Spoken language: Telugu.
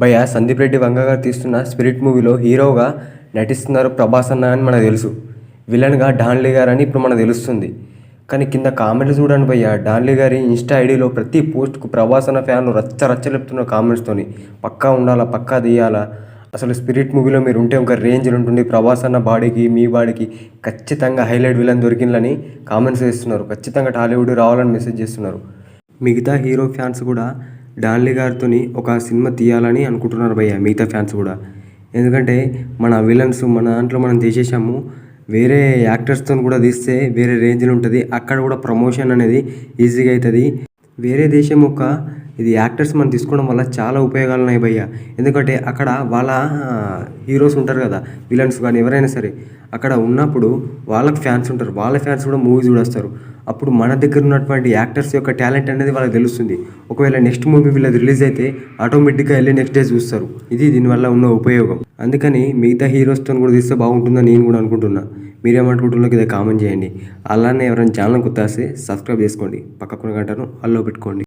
భయ సందీప్ రెడ్డి వంగ గారు తీస్తున్న స్పిరిట్ మూవీలో హీరోగా నటిస్తున్నారు ప్రభాస్ అన్న అని మనకు తెలుసు. విలన్గా డాన్లీ గారు అని ఇప్పుడు మనకు తెలుస్తుంది. కానీ కింద కామెంట్లు చూడండి భయ్య. డాన్లీ గారి ఇన్స్టా ఐడిలో ప్రతి పోస్ట్కు ప్రభాస్ అన్న ఫ్యాన్ రచ్చ రచ్చలెప్తున్న కామెంట్స్తోని పక్కా ఉండాలా పక్కా తీయాలా? అసలు స్పిరిట్ మూవీలో మీరు ఉంటే ఒక రేంజ్ ఉంటుంది ప్రభాస్ అన్న బాడీకి మీ బాడీకి ఖచ్చితంగా హైలైట్ విలన్ దొరికిందని కామెంట్స్ చేస్తున్నారు ఖచ్చితంగా టాలీవుడ్ రావాలని మెసేజ్ చేస్తున్నారు. మిగతా హీరో ఫ్యాన్స్ కూడా డాన్లీ గారితో ఒక సినిమా తీయాలని అనుకుంటున్నారు భయ్య మిగతా ఫ్యాన్స్ కూడా. ఎందుకంటే మన విలన్స్ మన దాంట్లో మనం తీసేసాము వేరే యాక్టర్స్తో కూడా తీస్తే వేరే రేంజ్లో ఉంటుంది అక్కడ కూడా ప్రమోషన్ అనేది ఈజీగా అవుతుంది వేరే దేశం ఒక ఇది యాక్టర్స్ మనం తీసుకోవడం వల్ల చాలా ఉపయోగాలు ఉన్నాయి భయ్య. ఎందుకంటే అక్కడ వాళ్ళ హీరోస్ ఉంటారు కదా విలన్స్ కానీ ఎవరైనా సరే అక్కడ ఉన్నప్పుడు వాళ్ళకి ఫ్యాన్స్ ఉంటారు. వాళ్ళ ఫ్యాన్స్ కూడా మూవీ చూడొస్తారు. అప్పుడు మన దగ్గర ఉన్నటువంటి యాక్టర్స్ యొక్క టాలెంట్ అనేది వాళ్ళకి తెలుస్తుంది. ఒకవేళ నెక్స్ట్ మూవీ వీళ్ళది రిలీజ్ అయితే ఆటోమేటిక్గా వెళ్ళి నెక్స్ట్ డే చూస్తారు. ఇది దీనివల్ల ఉన్న ఉపయోగం. అందుకని మిగతా హీరోస్తో కూడా తీస్తే బాగుంటుందని నేను కూడా అనుకుంటున్నా. మీరేమనుకుంటున్నారో ఇదే కామెంట్ చేయండి. అలానే ఎవరైనా ఛానల్ కొత్త వస్తే సబ్స్క్రైబ్ చేసుకోండి. పక్కకున్న గంటను అల్లో పెట్టుకోండి.